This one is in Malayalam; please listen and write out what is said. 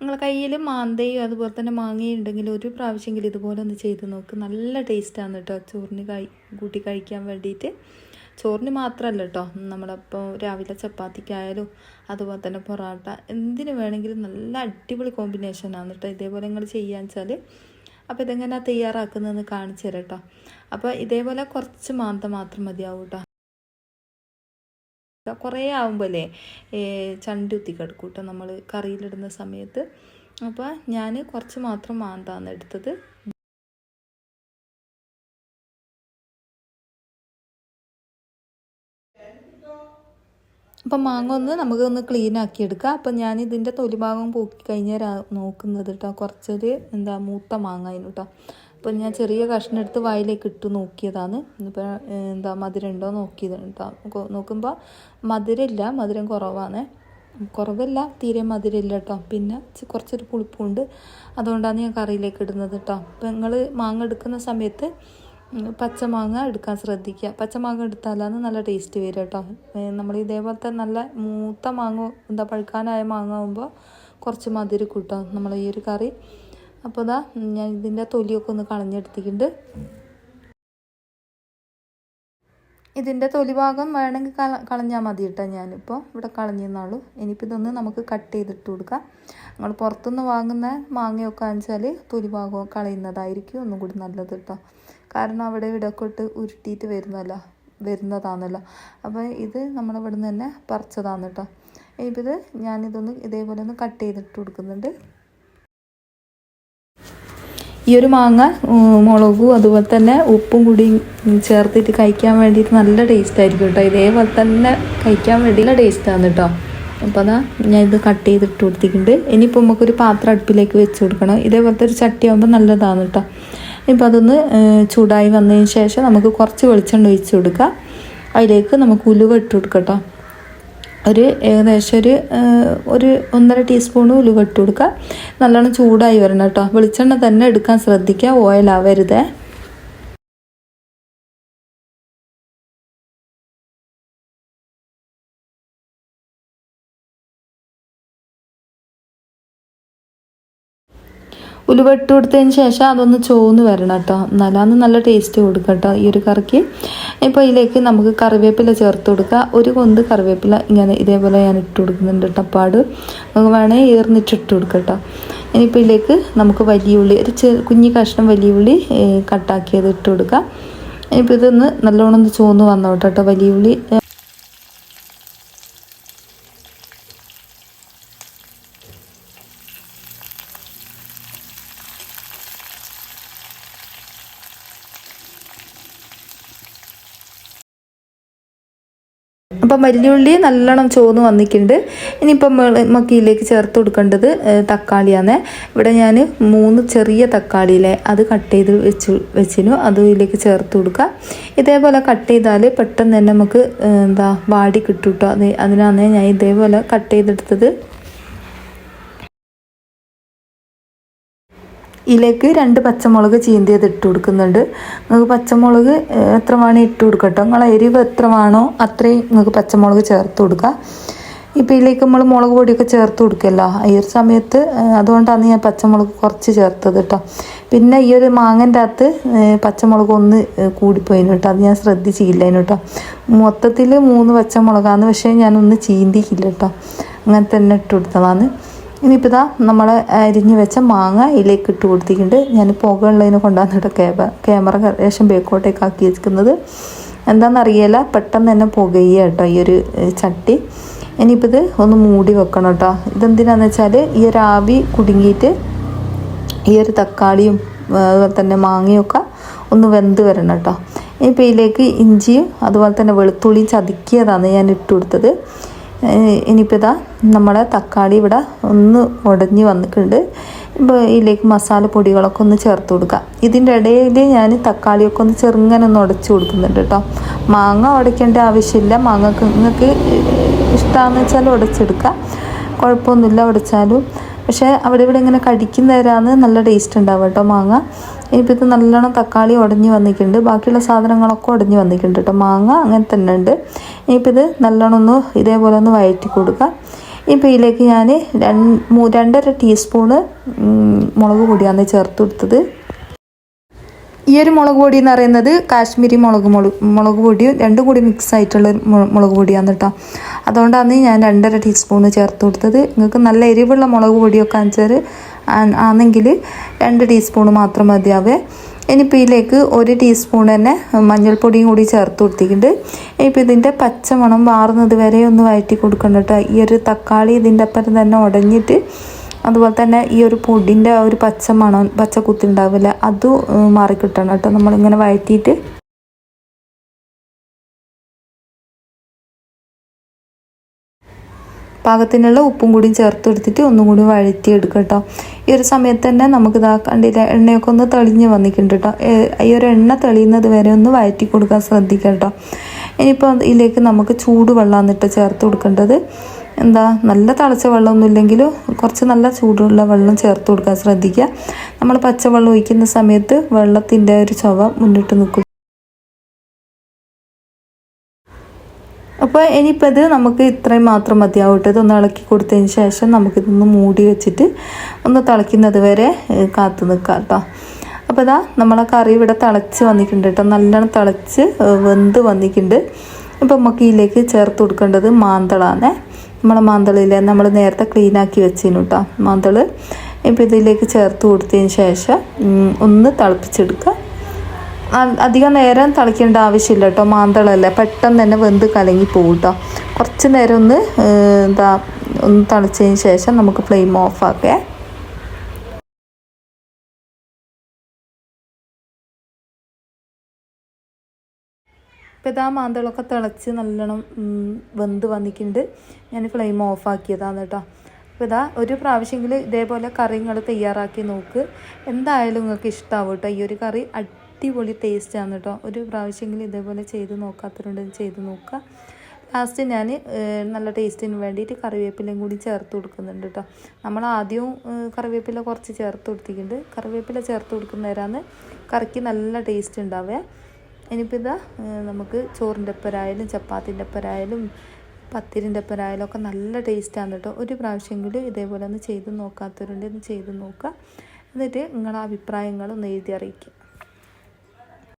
നിങ്ങളെ കയ്യിൽ മാന്തയും അതുപോലെ തന്നെ മാങ്ങയും ഉണ്ടെങ്കിൽ ഒരു പ്രാവശ്യമെങ്കിലും ഇതുപോലെ ഒന്ന് ചെയ്ത് നോക്ക്. നല്ല ടേസ്റ്റാണ് കേട്ടോ ചോറിന് കഴി കൂട്ടി കഴിക്കാൻ വേണ്ടിയിട്ട്. ചോറിന് മാത്രമല്ല കേട്ടോ നമ്മളപ്പോൾ രാവിലെ ചപ്പാത്തിക്കായാലും അതുപോലെ തന്നെ പൊറോട്ട എന്തിനു വേണമെങ്കിലും നല്ല അടിപൊളി കോമ്പിനേഷനാണ് കേട്ടോ ഇതേപോലെ നിങ്ങൾ ചെയ്യാന്ന് വെച്ചാൽ അപ്പോൾ ഇതെങ്ങനെ തയ്യാറാക്കുന്നതെന്ന് കാണിച്ചു തരാം കേട്ടോ അപ്പോൾ ഇതേപോലെ കുറച്ച് മാന്ത മാത്രം മതിയാവും കേട്ടോ കുറേ ആകുമ്പോഴല്ലേ ചണ്ടി കുത്തി കിടക്കും കേട്ടോ നമ്മൾ കറിയിലിടുന്ന സമയത്ത്. അപ്പോൾ ഞാൻ കുറച്ച് മാത്രം മാന്താന്ന് എടുത്തത്. അപ്പം മാങ്ങ ഒന്ന് നമുക്ക് ഒന്ന് ക്ലീൻ ആക്കി എടുക്കാം. അപ്പം ഞാൻ ഇതിന്റെ തൊലിഭാഗം പോക്കി കഴിഞ്ഞാൽ നോക്കുന്നത് കേട്ടോ കുറച്ചൊരു എന്താ മൂത്ത മാങ്ങ അതിന് കേട്ടോ അപ്പം ഞാൻ ചെറിയ കഷ്ണം എടുത്ത് വായിലേക്ക് ഇട്ട് നോക്കിയതാണ്. ഇന്നിപ്പോൾ എന്താ മധുരം ഉണ്ടോ നോക്കിയത് നോക്കുമ്പോൾ മധുരമില്ല മധുരം കുറവാണ്. കുറവല്ല തീരെ മധുരമില്ല കേട്ടോ. പിന്നെ കുറച്ചൊരു പുളിപ്പുണ്ട്. അതുകൊണ്ടാണ് ഞാൻ കറിയിലേക്ക് ഇടുന്നത് കേട്ടോ. അപ്പം നിങ്ങൾ മാങ്ങ എടുക്കുന്ന സമയത്ത് പച്ചമാങ്ങ എടുക്കാൻ ശ്രദ്ധിക്കുക. പച്ചമാങ്ങ എടുത്താലാണ് നല്ല ടേസ്റ്റ് വരിക കേട്ടോ. നമ്മൾ ഇതേപോലത്തെ നല്ല മൂത്ത മാങ്ങ എന്താ പഴുക്കാനായ മാങ്ങ ആകുമ്പോൾ കുറച്ച് മധുരം കൂട്ടാം. നമ്മൾ ഈ ഒരു കറി അപ്പോൾ ഇതാ ഞാൻ ഇതിന്റെ തൊലിയൊക്കെ ഒന്ന് കളഞ്ഞെടുത്തിട്ടുണ്ട്. ഇതിന്റെ തൊലി ഭാഗം വേണമെങ്കിൽ കള കളഞ്ഞാൽ മതി കേട്ടോ ഞാനിപ്പോൾ ഇവിടെ കളഞ്ഞെന്നാളൂ. ഇനിയിപ്പോൾ ഇതൊന്ന് നമുക്ക് കട്ട് ചെയ്തിട്ട് കൊടുക്കാം. നമ്മൾ പുറത്തുനിന്ന് വാങ്ങുന്ന മാങ്ങയൊക്കെ വെച്ചാൽ തൊലി ഭാഗം കളയുന്നതായിരിക്കും ഒന്നും കൂടി നല്ലത് കേട്ടോ. കാരണം അവിടെ ഇവിടെയൊക്കെ ഇട്ട് ഉരുട്ടിയിട്ട് വരുന്നല്ലോ വരുന്നതാണല്ലോ. അപ്പോൾ ഇത് നമ്മളിവിടെ നിന്ന് തന്നെ പറിച്ചതാണ് കേട്ടോ. ഇനിയിപ്പോൾ ഇത് ഞാനിതൊന്ന് ഇതേപോലെ ഒന്ന് കട്ട് ചെയ്തിട്ട് കൊടുക്കുന്നുണ്ട്. ഈ ഒരു മാങ്ങ മുളകും അതുപോലെ തന്നെ ഉപ്പും കൂടി ചേർത്തിട്ട് കഴിക്കാൻ വേണ്ടിയിട്ട് നല്ല ടേസ്റ്റ് ആയിരിക്കും കേട്ടോ. ഇതേപോലെ തന്നെ കഴിക്കാൻ വേണ്ടി നല്ല ടേസ്റ്റാണ് കേട്ടോ. അപ്പോൾ അതാ ഞാൻ ഇത് കട്ട് ചെയ്തിട്ട് കൊടുത്തിട്ടുണ്ട്. ഇനിയിപ്പോൾ നമുക്കൊരു പാത്രം അടുപ്പിലേക്ക് വെച്ച് കൊടുക്കണം. ഇതേപോലത്തെ ഒരു ചട്ടി ആകുമ്പോൾ നല്ലതാണ് കേട്ടോ. ഇപ്പം അതൊന്ന് ചൂടായി വന്നതിന് ശേഷം നമുക്ക് കുറച്ച് വെളിച്ചെണ്ണ ഒഴിച്ച് കൊടുക്കാം. അതിലേക്ക് നമുക്ക് ഉലുവ ഇട്ട് കൊടുക്കാം കേട്ടോ. ഒരു ഏകദേശം ഒരു ഒരു ഒന്നര ടീസ്പൂൺ ഉലുവ ഇട്ട് കൊടുക്കുക. നല്ലോണം ചൂടായി വരണം കേട്ടോ. വെളിച്ചെണ്ണ തന്നെ എടുക്കാൻ ശ്രദ്ധിക്കുക. ഓയിൽ ഉലുവ ഇട്ട് കൊടുത്തതിന് ശേഷം അതൊന്ന് ചോന്ന് വരണം കേട്ടോ. എന്നാലാണ് നല്ല ടേസ്റ്റ് കൊടുക്കുക കേട്ടോ ഈ ഒരു കറിക്ക്. ഇപ്പോൾ ഇതിലേക്ക് നമുക്ക് കറിവേപ്പില ചേർത്ത് കൊടുക്കുക ഒരു കൊന്ത് കറിവേപ്പില ഇങ്ങനെ ഇതേപോലെ ഞാൻ ഇട്ട് കൊടുക്കുന്നുണ്ട് കേട്ടോ പാട് നമുക്ക് വേണമെങ്കിൽ ഏർന്നിട്ട് ഇട്ട് കൊടുക്കുക കേട്ടോ. ഇനിയിപ്പോൾ ഇതിലേക്ക് നമുക്ക് വലിയ ഉള്ളി ഒരു ചെ കുഞ്ഞി കഷ്ണം വലിയ ഉള്ളി കട്ടാക്കിയത് ഇട്ട് കൊടുക്കുക ഇനിയിപ്പോൾ ഇതൊന്ന് നല്ലോണം ഒന്ന് ചോന്ന് വന്നോട്ടെ കേട്ടോ വലിയ ഉള്ളി അപ്പം മല്ലിയുള്ളി നല്ലോണം ചോന്ന് വന്നിട്ടുണ്ട്. ഇനിയിപ്പം മക്കിയിലേക്ക് ചേർത്ത് കൊടുക്കേണ്ടത് തക്കാളിയാണ്. ഇവിടെ ഞാൻ മൂന്ന് ചെറിയ തക്കാളിയിലെ അത് കട്ട് ചെയ്ത് വെച്ച് വെച്ചിനു. അതും ഇതിലേക്ക് ചേർത്ത് കൊടുക്കുക ഇതേപോലെ കട്ട് ചെയ്താൽ പെട്ടെന്ന് തന്നെ നമുക്ക് എന്താ വാടി കിട്ടും കേട്ടോ അത് അതിനാണ് ഞാൻ ഇതേപോലെ കട്ട് ചെയ്തെടുത്തത്. ഇതിലേക്ക് രണ്ട് പച്ചമുളക് ചീന്തിയത് ഇട്ട് കൊടുക്കുന്നുണ്ട്. നിങ്ങൾക്ക് പച്ചമുളക് എത്ര വേണേൽ ഇട്ട് കൊടുക്കട്ടോ. നിങ്ങൾ എരിവ് എത്ര വേണോ അത്രയും നിങ്ങൾക്ക് പച്ചമുളക് ചേർത്ത് കൊടുക്കുക ഇപ്പം ഇതിലേക്ക് നമ്മൾ മുളക് പൊടിയൊക്കെ ചേർത്ത് കൊടുക്കല്ലോ. ഈ ഒരു സമയത്ത് അതുകൊണ്ടാണ് ഞാൻ പച്ചമുളക് കുറച്ച് ചേർത്തത് കേട്ടോ. പിന്നെ ഈ ഒരു മാങ്ങന്റെ അകത്ത് പച്ചമുളക് ഒന്ന് കൂടിപ്പോയിന് കേട്ടോ. അത് ഞാൻ ശ്രദ്ധിച്ചില്ല കേട്ടോ. മൊത്തത്തിൽ മൂന്ന് പച്ചമുളകാണ് പക്ഷേ ഞാനൊന്ന് ചീന്തിക്കില്ല കേട്ടോ. അങ്ങനെ തന്നെ ഇട്ട് കൊടുത്തതാണ്. ഇനിയിപ്പോൾ ഇതാ നമ്മൾ അരിഞ്ഞ് വെച്ച മാങ്ങ ഇതിലേക്ക് ഇട്ട് കൊടുത്തിട്ടുണ്ട്. ഞാൻ പുകയുള്ളതിന് കൊണ്ടുവന്നിട്ട് കേബ ക്യാമറ ലേശം ബേക്കോട്ടേക്ക് ആക്കി വെക്കുന്നത് എന്താണെന്നറിയില്ല പെട്ടെന്ന് തന്നെ പുകയുക കേട്ടോ ഈ ഒരു ചട്ടി. ഇനിയിപ്പോൾ ഇത് ഒന്ന് മൂടി വെക്കണം കേട്ടോ. ഇതെന്തിനാന്ന് വെച്ചാൽ ഈ ഒരു ആവി കുടുങ്ങിയിട്ട് ഈ ഒരു തക്കാളിയും അതുപോലെ തന്നെ മാങ്ങയൊക്കെ ഒന്ന് വെന്ത് വരണം കേട്ടോ. ഇനിയിപ്പോൾ ഇതിലേക്ക് ഇഞ്ചിയും അതുപോലെ തന്നെ വെളുത്തുള്ളിയും ചതുക്കിയതാണ് ഞാൻ ഇട്ട് കൊടുത്തത്. ഇനിയിപ്പോൾ ഇതാ നമ്മുടെ തക്കാളി ഇവിടെ ഒന്ന് ഉടഞ്ഞ് വന്നിട്ടുണ്ട്. ഇപ്പോൾ ഇതിലേക്ക് മസാല പൊടികളൊക്കെ ഒന്ന് ചേർത്ത് കൊടുക്കുക ഇതിന്റെ ഇടയിൽ ഞാൻ തക്കാളിയൊക്കെ ഒന്ന് ചെറുങ്ങനെ ഒന്ന് ഉടച്ച് കൊടുക്കുന്നുണ്ട് കേട്ടോ. മാങ്ങ ഉടയ്ക്കേണ്ട ആവശ്യമില്ല. മാങ്ങ നിങ്ങൾക്ക് ഇഷ്ടമാണെന്ന് വെച്ചാൽ ഉടച്ചെടുക്കുക കുഴപ്പമൊന്നുമില്ല ഉടച്ചാലും. പക്ഷേ അവിടെ ഇവിടെ ഇങ്ങനെ കടിക്കുന്നവരാണ് നല്ല ടേസ്റ്റ് ഉണ്ടാവും കേട്ടോ മാങ്ങ. ഇനിയിപ്പോൾ ഇത് നല്ലോണം തക്കാളി ഉടഞ്ഞ് വന്നിട്ടുണ്ട്. ബാക്കിയുള്ള സാധനങ്ങളൊക്കെ ഉടഞ്ഞ് വന്നിട്ടുണ്ട് കേട്ടോ മാങ്ങ അങ്ങനെ തന്നെ ഉണ്ട്. ഇനിയിപ്പോൾ ഇത് നല്ലോണം ഒന്ന് ഇതേപോലെ ഒന്ന് വഴറ്റി കൊടുക്കുക ഇപ്പോൾ ഇതിലേക്ക് ഞാൻ രണ്ടര ടീസ്പൂണ് മുളക് പൊടിയാണ് ചേർത്ത് കൊടുത്തത്. ഈ ഒരു മുളക് പൊടി എന്ന് പറയുന്നത് കാശ്മീരി മുളക് മുളക് പൊടിയും രണ്ടും കൂടി മിക്സ് ആയിട്ടുള്ള മുളക് പൊടിയാണ് കേട്ടോ അതുകൊണ്ടാണ് ഞാൻ രണ്ടര ടീസ്പൂണ് ചേർത്ത് കൊടുത്തത്. നിങ്ങൾക്ക് നല്ല എരിവുള്ള മുളക് പൊടിയൊക്കെ അഞ്ചാറ് ആണെങ്കിൽ രണ്ട് ടീസ്പൂൺ മാത്രം മതിയാവേ ഇനിയിപ്പോൾ ഇതിലേക്ക് ഒരു ടീസ്പൂൺ തന്നെ മഞ്ഞൾപ്പൊടിയും കൂടി ചേർത്ത് കൊടുത്തിട്ടുണ്ട്. ഇനിയിപ്പോൾ ഇതിന്റെ പച്ചമണം മാറുന്നത് വരെ ഒന്ന് വയറ്റി കൊടുക്കണം കേട്ടോ. ഈ ഒരു തക്കാളി ഇതിന്റെ അപ്പുറം തന്നെ ഉടഞ്ഞിട്ട് അതുപോലെ തന്നെ ഈ ഒരു പൊടിന്റെ ഒരു പച്ച മണം കുത്തുണ്ടാവില്ല അത് മാറിക്കിട്ടണം കേട്ടോ. നമ്മളിങ്ങനെ വഴറ്റിയിട്ട് പാകത്തിനുള്ള ഉപ്പും കൂടി ചേർത്ത് എടുത്തിട്ട് ഒന്നും കൂടി വഴറ്റി എടുക്കുക കേട്ടോ. ഈ ഒരു സമയത്ത് തന്നെ നമുക്ക് ഇതാ കണ്ടില്ല എണ്ണയൊക്കെ ഒന്ന് തെളിഞ്ഞ് വന്നിട്ടുണ്ട് കേട്ടോ. ഈ ഒരു എണ്ണ തെളിയുന്നത് വരെ ഒന്ന് വഴറ്റി കൊടുക്കാൻ ശ്രദ്ധിക്കുക കേട്ടോ. ഇനിയിപ്പോൾ ഇതിലേക്ക് നമുക്ക് ചൂടുവെള്ളമാണ് ഇട്ട് ചേർത്ത് കൊടുക്കേണ്ടത്. എന്താ നല്ല തിളച്ച വെള്ളമൊന്നും ഇല്ലെങ്കിലും കുറച്ച് നല്ല ചൂടുള്ള വെള്ളം ചേർത്ത് കൊടുക്കാൻ ശ്രദ്ധിക്കുക. നമ്മൾ പച്ചവെള്ളം ഒഴിക്കുന്ന സമയത്ത് വെള്ളത്തിന്റെ ഒരു ചുവ മുന്നിട്ട് നിൽക്കും. അപ്പോൾ ഇനിയിപ്പോൾ ഇത് നമുക്ക് ഇത്രയും മാത്രം മതിയാവട്ടെ ഇതൊന്ന് ഇളക്കി കൊടുത്തതിന് ശേഷം നമുക്കിതൊന്ന് മൂടി വെച്ചിട്ട് ഒന്ന് തിളയ്ക്കുന്നത് വരെ കാത്തു നിൽക്കാം കേട്ടോ അപ്പോൾ ഇതാ നമ്മളെ കറി ഇവിടെ തിളച്ച് വന്നിട്ടുണ്ട് കേട്ടോ നല്ലോണം തിളച്ച് വെന്ത് വന്നിട്ടുണ്ട്. അപ്പോൾ നമുക്ക് ഇതിലേക്ക് ചേർത്ത് കൊടുക്കേണ്ടത് മാന്തളാണ് നമ്മളെ മാന്തളില്ലേ നമ്മൾ നേരത്തെ ക്ലീൻ ആക്കി വെച്ചിരുന്നു കേട്ടോ മാന്തൾ ഇപ്പോൾ ഇതിലേക്ക് ചേർത്ത് കൊടുത്തതിന് ശേഷം ഒന്ന് തിളപ്പിച്ചെടുക്കുക. അധികം നേരം തിളയ്ക്കേണ്ട ആവശ്യമില്ല കേട്ടോ. മാന്തളല്ലേ. പെട്ടെന്ന് തന്നെ വെന്ത് കലങ്ങി പോകും കേട്ടോ കുറച്ച് നേരം ഒന്ന് എന്താ ഒന്ന് തിളച്ചതിന് ശേഷം നമുക്ക് ഫ്ലെയിം ഓഫ് ആക്കേ. ഇപ്പോൾ ഇതാ മാന്തളൊക്കെ തിളച്ച് നല്ലോണം വെന്ത് വന്നിട്ടുണ്ട് ഞാൻ ഫ്ലെയിം ഓഫ് ആക്കിയതാണ് കേട്ടോ അപ്പോൾ ഇതാ ഒരു പ്രാവശ്യമെങ്കിലും ഇതേപോലെ കറി നിങ്ങൾ തയ്യാറാക്കി നോക്ക്. എന്തായാലും നിങ്ങൾക്ക് ഇഷ്ടമാവും കേട്ടോ ഈ ഒരു കറി അടിപൊളി ടേസ്റ്റാണ് കേട്ടോ ഒരു പ്രാവശ്യമെങ്കിലും ഇതേപോലെ ചെയ്ത് നോക്കാത്തവരുണ്ടെങ്കിൽ ചെയ്ത് നോക്കുക ലാസ്റ്റ് ഞാൻ നല്ല ടേസ്റ്റിന് വേണ്ടിയിട്ട് കറിവേപ്പിലയും കൂടി ചേർത്ത് കൊടുക്കുന്നുണ്ട് കേട്ടോ നമ്മൾ ആദ്യവും കറിവേപ്പില കുറച്ച് ചേർത്ത് കൊടുത്തിട്ടുണ്ട്. കറിവേപ്പില ചേർത്ത് കൊടുക്കുന്നവരാണ് കറിക്ക് നല്ല ടേസ്റ്റ് ഉണ്ടാവുക ഇനിയിപ്പോൾ ഇതാ നമുക്ക് ചോറിന്റെ ഒപ്പരായാലും ചപ്പാത്തിന്റെ ഒപ്പരായാലും പത്തിരിന്റെ ഒപ്പരായാലും ഒക്കെ നല്ല ടേസ്റ്റാണ് കേട്ടോ ഒരു പ്രാവശ്യമെങ്കിലും ഇതേപോലെ ഒന്ന് ചെയ്ത് നോക്കാത്തവരുണ്ട് ഒന്ന് ചെയ്ത് നോക്കുക എന്നിട്ട് നിങ്ങളുടെ അഭിപ്രായങ്ങളൊന്ന് എഴുതി അറിയിക്കുക